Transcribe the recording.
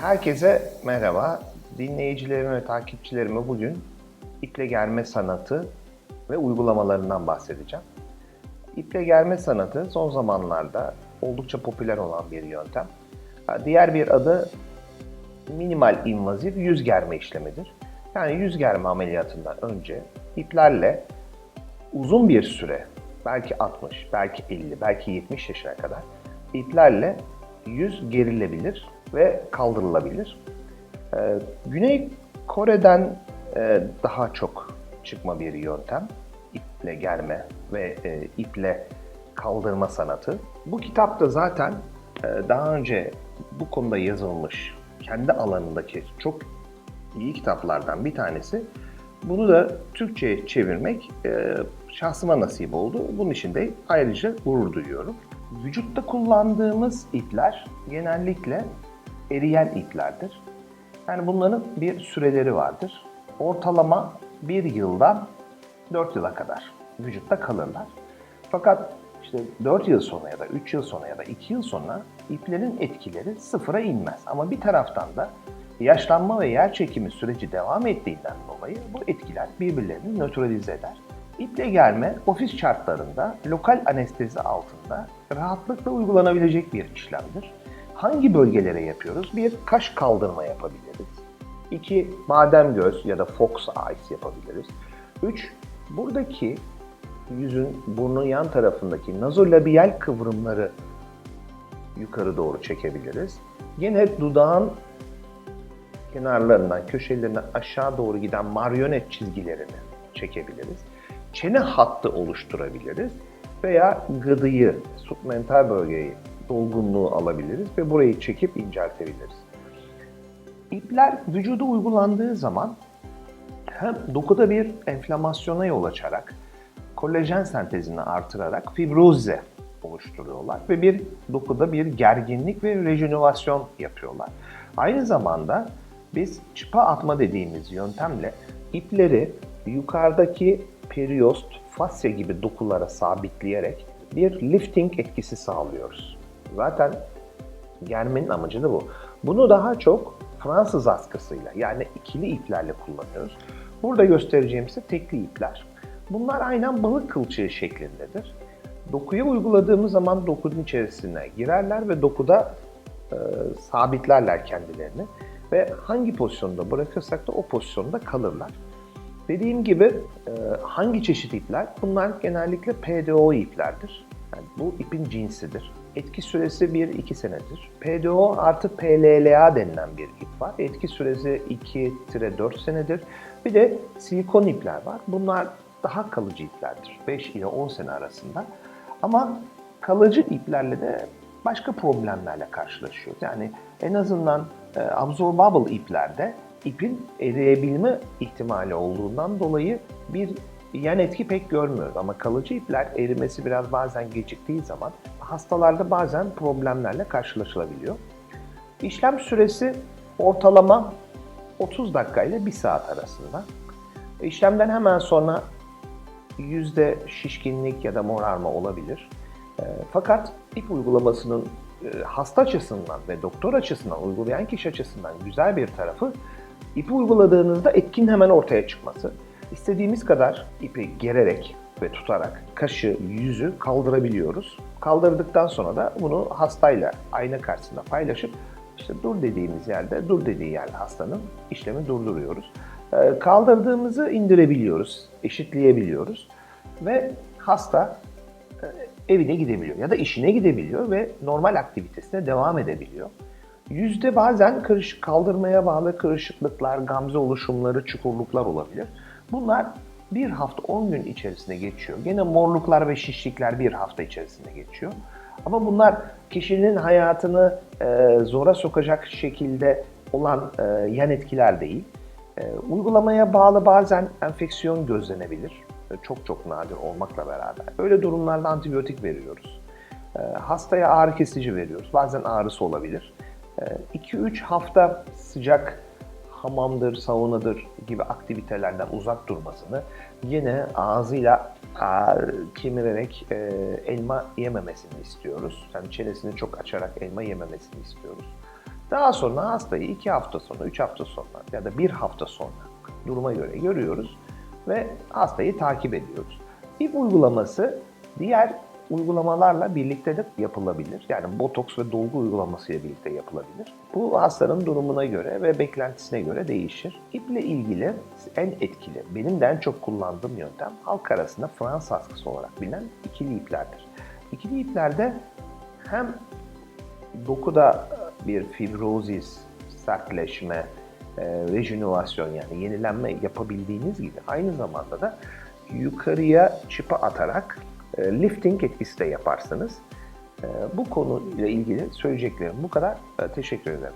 Herkese merhaba. Dinleyicilerime ve takipçilerime bugün iple germe sanatı ve uygulamalarından bahsedeceğim. İple germe sanatı son zamanlarda oldukça popüler olan bir yöntem. Diğer bir adı minimal invazif yüz germe işlemidir. Yani yüz germe ameliyatından önce iplerle uzun bir süre, belki 60, belki 50, belki 70 yaşına kadar iplerle yüz gerilebilir ve kaldırılabilir. Ee, Güney Kore'den e, daha çok çıkma bir yöntem. iple germe ve e, iple kaldırma sanatı. Bu kitapta zaten e, daha önce bu konuda yazılmış kendi alanındaki çok iyi kitaplardan bir tanesi. Bunu da Türkçe'ye çevirmek e, şahsıma nasip oldu. Bunun için de ayrıca gurur duyuyorum. Vücutta kullandığımız ipler genellikle eriyen iplerdir. Yani bunların bir süreleri vardır. Ortalama bir yıldan 4 yıla kadar vücutta kalırlar. Fakat işte 4 yıl sonra ya da 3 yıl sonra ya da 2 yıl sonra iplerin etkileri sıfıra inmez. Ama bir taraftan da yaşlanma ve yer çekimi süreci devam ettiğinden dolayı bu etkiler birbirlerini nötralize eder. İple germe ofis şartlarında lokal anestezi altında rahatlıkla uygulanabilecek bir işlemdir. Hangi bölgelere yapıyoruz? Bir, kaş kaldırma yapabiliriz. İki, badem göz ya da fox eyes yapabiliriz. Üç, buradaki yüzün burnun yan tarafındaki nazolabiyal kıvrımları yukarı doğru çekebiliriz. Yine dudağın kenarlarından, köşelerinden aşağı doğru giden marionet çizgilerini çekebiliriz. Çene hattı oluşturabiliriz veya gıdıyı, submental bölgeyi, dolgunluğu alabiliriz ve burayı çekip inceltebiliriz. İpler vücuda uygulandığı zaman hem dokuda bir enflamasyona yol açarak, kolajen sentezini artırarak fibroze oluşturuyorlar ve bir dokuda bir gerginlik ve rejenerasyon yapıyorlar. Aynı zamanda biz çıpa atma dediğimiz yöntemle ipleri yukarıdaki periost, fasya gibi dokulara sabitleyerek bir lifting etkisi sağlıyoruz. Zaten germenin amacı da bu. Bunu daha çok Fransız askısıyla yani ikili iplerle kullanıyoruz. Burada göstereceğim ise tekli ipler. Bunlar aynen balık kılçığı şeklindedir. Dokuya uyguladığımız zaman dokunun içerisine girerler ve dokuda e, sabitlerler kendilerini. Ve hangi pozisyonda bırakırsak da o pozisyonda kalırlar. Dediğim gibi e, hangi çeşit ipler? Bunlar genellikle PDO iplerdir. Yani bu ipin cinsidir. Etki süresi 1-2 senedir. PDO artı PLLA denilen bir ip var. Etki süresi 2-4 senedir. Bir de silikon ipler var. Bunlar daha kalıcı iplerdir. 5 ile 10 sene arasında. Ama kalıcı iplerle de başka problemlerle karşılaşıyoruz. Yani en azından e, absorbable iplerde ipin eriyebilme ihtimali olduğundan dolayı bir yan etki pek görmüyoruz. Ama kalıcı ipler erimesi biraz bazen geciktiği zaman hastalarda bazen problemlerle karşılaşılabiliyor. İşlem süresi ortalama 30 dakika ile 1 saat arasında. İşlemden hemen sonra yüzde şişkinlik ya da morarma olabilir. E, Fakat ip uygulamasının e, hasta açısından ve doktor açısından, uygulayan kişi açısından güzel bir tarafı ipi uyguladığınızda etkinin hemen ortaya çıkması. İstediğimiz kadar ipi gererek ve tutarak kaşı, yüzü kaldırabiliyoruz. Kaldırdıktan sonra da bunu hastayla ayna karşısında paylaşıp işte dur dediğimiz yerde, dur dediği yerde hastanın işlemi durduruyoruz. Ee, Kaldırdığımızı indirebiliyoruz, eşitleyebiliyoruz ve hasta e, evine gidebiliyor ya da işine gidebiliyor ve normal aktivitesine devam edebiliyor. Yüzde bazen karışık kaldırmaya bağlı kırışıklıklar, gamze oluşumları, çukurluklar olabilir. Bunlar bir hafta 10 gün içerisinde geçiyor. Gene morluklar ve şişlikler bir hafta içerisinde geçiyor. Ama bunlar kişinin hayatını e, zora sokacak şekilde olan e, yan etkiler değil. E, uygulamaya bağlı bazen enfeksiyon gözlenebilir. E, Çok çok nadir olmakla beraber. Öyle durumlarda antibiyotik veriyoruz. E, Hastaya ağrı kesici veriyoruz. Bazen ağrısı olabilir. 2-3 hafta sıcak hamamdır, saunadır gibi aktivitelerden uzak durmasını, yine ağzıyla kemirerek e, elma yememesini istiyoruz. Yani çenesini çok açarak elma yememesini istiyoruz. Daha sonra hastayı 2 hafta sonra, 3 hafta sonra ya da 1 hafta sonra duruma göre görüyoruz ve hastayı takip ediyoruz. İp uygulaması diğer uygulamalarla birlikte de yapılabilir. Yani botoks ve dolgu uygulamasıyla birlikte yapılabilir. Bu hastanın durumuna göre ve beklentisine göre değişir. İple ilgili en etkili, benim de en çok kullandığım yöntem halk arasında Fransız askısı olarak bilinen ikili iplerdir. İkili iplerde hem dokuda bir fibrozis, sertleşme, e, rejenivasyon yani yenilenme yapabildiğiniz gibi aynı zamanda da yukarıya çıpa atarak e, lifting etkisi de yaparsınız. E, bu konuyla ilgili söyleyeceklerim bu kadar. E, teşekkür ederim.